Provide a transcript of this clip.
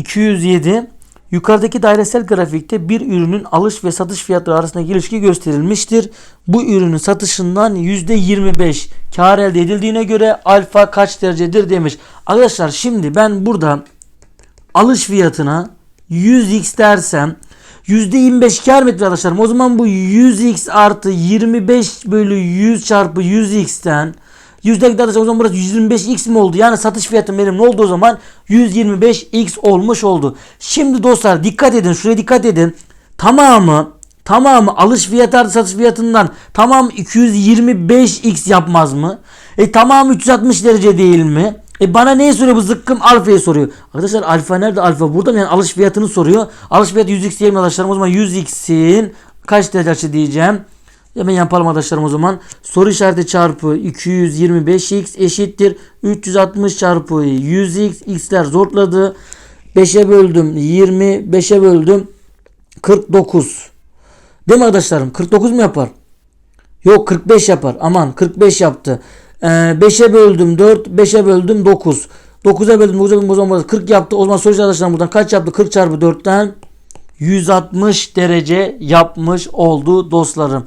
207 Yukarıdaki dairesel grafikte bir ürünün alış ve satış fiyatları arasındaki ilişki gösterilmiştir. Bu ürünün satışından %25 kar elde edildiğine göre alfa kaç derecedir demiş. Arkadaşlar şimdi ben burada alış fiyatına 100x dersem %25 kar mı etti arkadaşlarım? O zaman bu 100x artı 25 bölü 100 çarpı 100x'ten yüzde arkadaşlar o zaman burası 125x mi oldu? Yani satış fiyatım benim ne oldu o zaman? 125x olmuş oldu. Şimdi dostlar dikkat edin. Şuraya dikkat edin. Tamamı tamamı alış fiyatı artı satış fiyatından tamam 225x yapmaz mı? E tamam 360 derece değil mi? E bana neyi soruyor bu zıkkım alfayı soruyor. Arkadaşlar alfa nerede alfa burada mı yani alış fiyatını soruyor. Alış fiyatı 100x diyelim arkadaşlarım o zaman 100x'in kaç derece diyeceğim. Hemen yapalım arkadaşlarım o zaman. Soru işareti çarpı 225x eşittir. 360 çarpı 100x. x'ler zorladı. 5'e böldüm 20. 5'e böldüm 49. Değil mi arkadaşlarım? 49 mu yapar? Yok 45 yapar. Aman 45 yaptı. Ee, 5'e böldüm 4. 5'e böldüm 9. 9'a böldüm 9'a böldüm o zaman burası 40 yaptı. O zaman sonuç arkadaşlar buradan kaç yaptı? 40 çarpı 4'ten 160 derece yapmış oldu dostlarım.